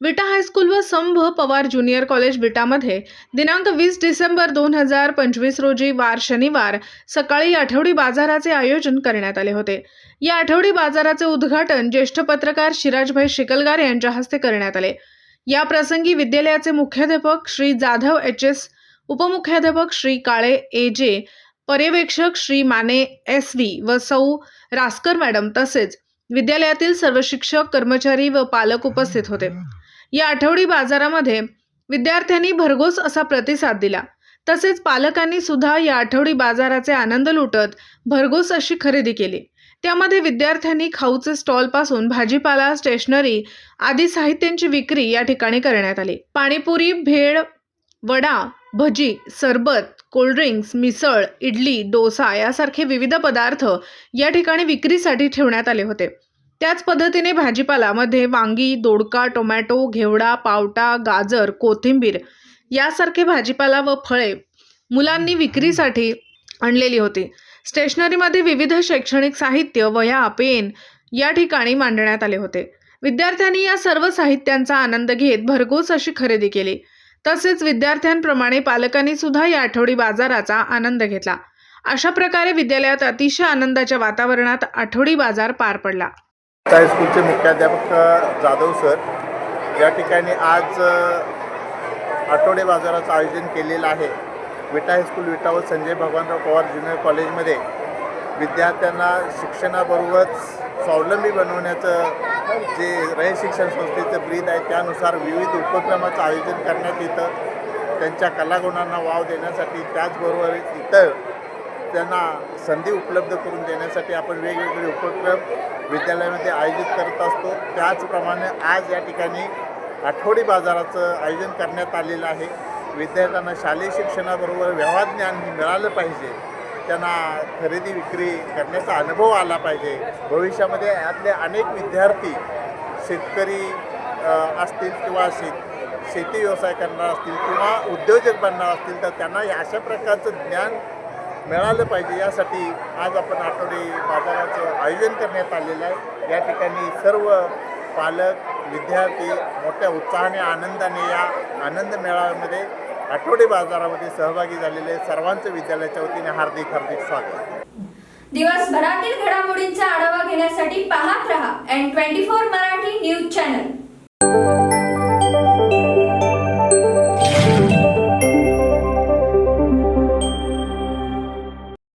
विटा हायस्कूल व संभ पवार ज्युनियर कॉलेज विटामध्ये दिनांक वीस डिसेंबर दोन हजार पंचवीस रोजी वार शनिवार सकाळी आठवडी बाजाराचे आयोजन करण्यात आले होते. या आठवडी बाजाराचे उद्घाटन ज्येष्ठ पत्रकार शिराजभाई शिकलगार यांच्या हस्ते करण्यात आले. या प्रसंगी विद्यालयाचे मुख्याध्यापक श्री जाधव एच एस उपमुख्याध्यापक श्री काळे ए जे पर्यवेक्षक श्री माने एस व्ही व सौ रासकर मॅडम तसेच विद्यालयातील सर्व शिक्षक कर्मचारी व पालक उपस्थित होते. या आठवडी बाजारामध्ये विद्यार्थ्यांनी भरघोस असा प्रतिसाद दिला. तसेच पालकांनी सुद्धा या आठवडी बाजाराचे आनंद लुटत भरघोस अशी खरेदी केली. त्यामध्ये विद्यार्थ्यांनी खाऊचे स्टॉलपासून भाजीपाला स्टेशनरी आदी साहित्यांची विक्री या ठिकाणी करण्यात आली. पाणीपुरी भेळ वडा भजी सरबत कोल्ड्रिंक्स मिसळ इडली डोसा यासारखे विविध पदार्थ या ठिकाणी विक्रीसाठी ठेवण्यात आले होते. त्याच पद्धतीने भाजीपालामध्ये वांगी दोडका टोमॅटो घेवडा पावटा गाजर कोथिंबीर यासारखे भाजीपाला व फळे मुलांनी विक्रीसाठी आणलेली होती. स्टेशनरीमध्ये विविध शैक्षणिक साहित्य वह्या पेन या ठिकाणी मांडण्यात आले होते. विद्यार्थ्यांनी या सर्व साहित्यांचा आनंद घेत भरघोस अशी खरेदी केली. तसेच विद्यार्थ्यांप्रमाणे पालकांनी सुद्धा या आठवडी बाजाराचा आनंद घेतला. अशा प्रकारे विद्यालयात अतिशय आनंदाच्या वातावरणात आठवडी बाजार पार पडला. हायस्कूलचे मुख्याध्यापक जाधव सर या ठिकाणी आज आठवडे बाजाराचं आयोजन केलेलं आहे. विटा हायस्कूल विटा व संजय भगवानराव पवार ज्युनियर कॉलेजमध्ये विद्यार्थ्यांना शिक्षणाबरोबरच स्वावलंबी बनवण्याचं जे रय शिक्षण संस्थेचं ब्रीद आहे त्यानुसार विविध उपक्रमाचं आयोजन करण्यात येतं. त्यांच्या कलागुणांना वाव देण्यासाठी त्याचबरोबर इतर त्यांना संधी उपलब्ध करून देण्यासाठी आपण वेगवेगळे उपक्रम विद्यालयामध्ये आयोजित करत असतो. त्याचप्रमाणे आज या ठिकाणी आठवडी बाजाराचं आयोजन करण्यात आलेलं आहे. विद्यार्थ्यांना शालेय शिक्षणाबरोबर व्यवहार ज्ञान मिळालं पाहिजे. त्यांना खरेदी विक्री करण्याचा अनुभव आला पाहिजे. भविष्यामध्ये यातले अनेक विद्यार्थी शेतकरी असतील किंवा शेत शेती व्यवसाय करणार असतील किंवा उद्योजक बनणार असतील तर त्यांना अशा प्रकारचं ज्ञान मिळालं पाहिजे. यासाठी आज आपण आठवडी बाजाराचं आयोजन करण्यात आलेलं आहे. या ठिकाणी सर्व पालक विद्यार्थी मोठ्या उत्साहाने आनंदाने या आनंद मेळाव्यामध्ये आठवडी बाजारामध्ये सहभागी झालेले सर्वांचं विद्यालयाच्या वतीने हार्दिक हार्दिक स्वागत. दिवसभरातील घडामोडींचा आढावा घेण्यासाठी पाहत रहा N twenty four Marathi news channel